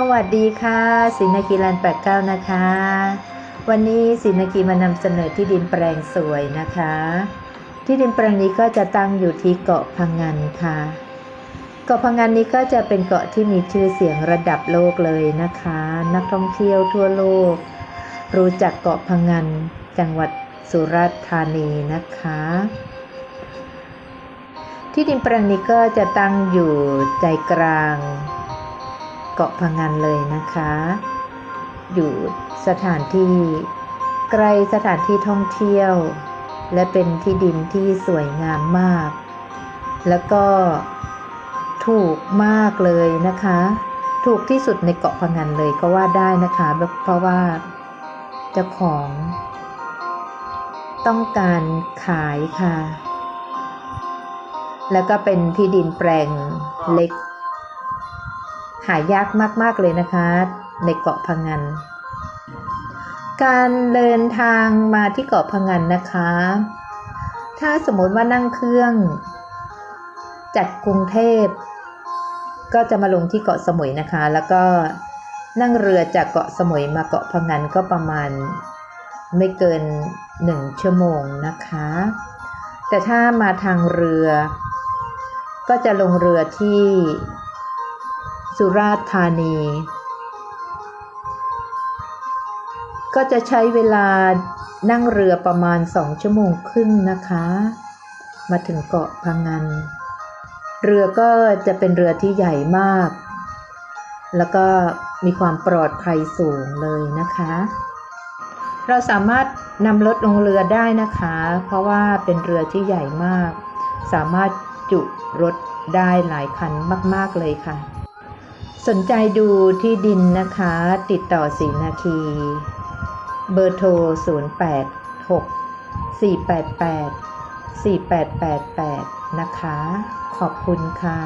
สวัสดีค่ะสินากีรันแปดเก้านะคะ วันนี้สินากีมานำเสนอที่ดินแปลงสวยนะคะ ที่ดินแปลงนี้ก็จะตั้งอยู่ที่เกาะพังงานค่ะ เกาะพังงานนี้ก็จะเป็นเกาะที่มีชื่อเสียงระดับโลกเลยนะคะ นักท่องเที่ยวทั่วโลก รู้จักเกาะพังงานจังหวัดสุราษฎร์ธานีนะคะ ที่ดินแปลงนี้ก็จะตั้งอยู่ใจกลาง เกาะพังงานเลยนะคะ อยู่สถานที่ใกลสถานที่ท่องเที่ยว และเป็นที่ดินที่สวยงามมาก แล้วก็ถูกมากเลยนะคะ ถูกที่สุดในเกาะพังงานเลยก็ว่าได้นะคะ เพราะว่าเจ้าของ ต้องการขายค่ะ แล้วก็เป็นที่ดินแปลงเล็ก หายากมาก ๆ เลยนะคะ ในเกาะพังงานการเดินทางมาที่เกาะพังงานนะคะ ถ้าสมมติว่านั่งเครื่อง จากกรุงเทพ ก็จะมาลงที่เกาะสมุยนะคะ แล้วก็นั่งเรือจากเกาะสมุยมาเกาะพังงานก็ประมาณไม่เกินหนึ่งชั่วโมงนะคะ แต่ถ้ามาทางเรือ ก็จะลงเรือที่ สุราษฎร์ธานี ก็จะใช้เวลานั่งเรือประมาณสองชั่วโมงครึ่งนะคะ มาถึงเกาะพังงานเรือก็จะเป็นเรือที่ใหญ่มาก แล้วก็มีความปลอดภัยสูงเลยนะคะ เราสามารถนำรถลงเรือได้นะคะ เพราะว่าเป็นเรือที่ใหญ่มาก สามารถจุรถได้หลายคันมาก ๆ เลยค่ะ สนใจดูที่ดินนะคะ ติดต่อสีนาคีเบอร์โทร 086 488 4888 นะคะ ขอบคุณค่ะ